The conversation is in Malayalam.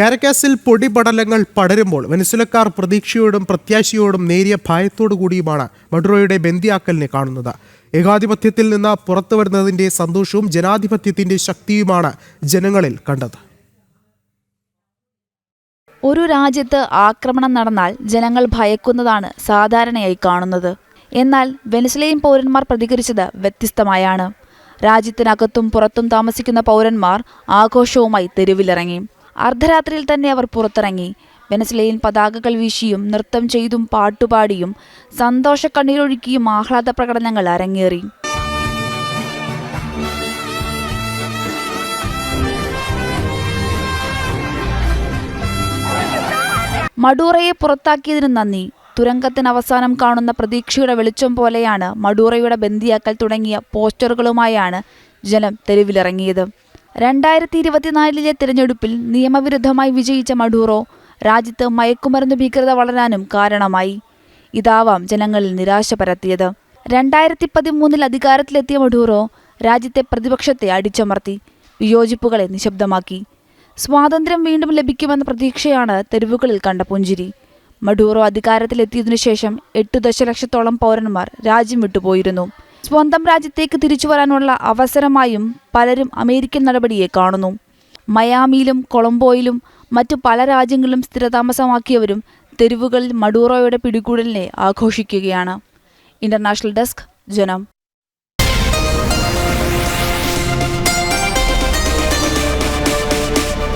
കാരക്കാസിൽ പൊടിപടലങ്ങൾ പടരുമ്പോൾ വെനിസുലക്കാർ പ്രതീക്ഷയോടും പ്രത്യാശയോടും നേരിയ ഭയത്തോടു കൂടിയുമാണ് മഡുറോയുടെ ബന്ദിയാക്കലിനെ കാണുന്നത്. ഏകാധിപത്യത്തിൽ നിന്ന് പുറത്തു വരുന്നതിന്റെ സന്തോഷവും ജനാധിപത്യത്തിന്റെ ശക്തിയുമാണ് ജനങ്ങളിൽ കണ്ടത്. ഒരു രാജ്യത്ത് ആക്രമണം നടന്നാൽ ജനങ്ങൾ ഭയക്കുന്നതാണ് സാധാരണയായി കാണുന്നത്. എന്നാൽ വെനസ്ലേൻ പൗരന്മാർ പ്രതികരിച്ചത് വ്യത്യസ്തമായാണ്. രാജ്യത്തിനകത്തും പുറത്തും താമസിക്കുന്ന പൗരന്മാർ ആഘോഷവുമായി തെരുവിലിറങ്ങി. അർദ്ധരാത്രിയിൽ തന്നെ അവർ പുറത്തിറങ്ങി. വെനസ്ലയിൽ പതാകകൾ വീശിയും നൃത്തം ചെയ്തും പാട്ടുപാടിയും സന്തോഷ കണ്ണീരൊഴുക്കിയും ആഹ്ലാദ പ്രകടനങ്ങൾ അരങ്ങേറി. മഡൂറയെ പുറത്താക്കിയതിന് നന്ദി. തുരങ്കത്തിന് അവസാനം കാണുന്ന പ്രതീക്ഷയുടെ വെളിച്ചം പോലെയാണ് മഡൂറയുടെ ബന്ദിയാക്കൽ തുടങ്ങിയ പോസ്റ്ററുകളുമായാണ് ജനം തെരുവിലിറങ്ങിയത്. രണ്ടായിരത്തി ഇരുപത്തിനാലിലെ തിരഞ്ഞെടുപ്പിൽ നിയമവിരുദ്ധമായി വിജയിച്ച മഡൂറോ രാജ്യത്ത് മയക്കുമരുന്ന് ഭീകരത വളരാനും കാരണമായി. ഇതാവാം ജനങ്ങളിൽ നിരാശ പരത്തിയത് രണ്ടായിരത്തി പതിമൂന്നിൽ അധികാരത്തിലെത്തിയ മഡൂറോ രാജ്യത്തെ പ്രതിപക്ഷത്തെ അടിച്ചമർത്തി വിയോജിപ്പുകളെ നിശബ്ദമാക്കി. സ്വാതന്ത്ര്യം വീണ്ടും ലഭിക്കുമെന്ന പ്രതീക്ഷയാണ് തെരുവുകളിൽ കണ്ട പുഞ്ചിരി. മഡൂറോ അധികാരത്തിലെത്തിയതിനു ശേഷം എട്ടു ദശലക്ഷത്തോളം പൗരന്മാർ രാജ്യം വിട്ടുപോയിരുന്നു. സ്വന്തം രാജ്യത്തേക്ക് തിരിച്ചു വരാനുള്ള അവസരമായും പലരും അമേരിക്കൻ നടപടിയെ കാണുന്നു. മയാമിയിലും കൊളംബോയിലും മറ്റു പല രാജ്യങ്ങളിലും സ്ഥിരതാമസമാക്കിയവരും തെരുവുകളിൽ മഡൂറോയുടെ പിടികൂടലിനെ ആഘോഷിക്കുകയാണ്. ഇന്റർനാഷണൽ ഡെസ്ക് ജനം.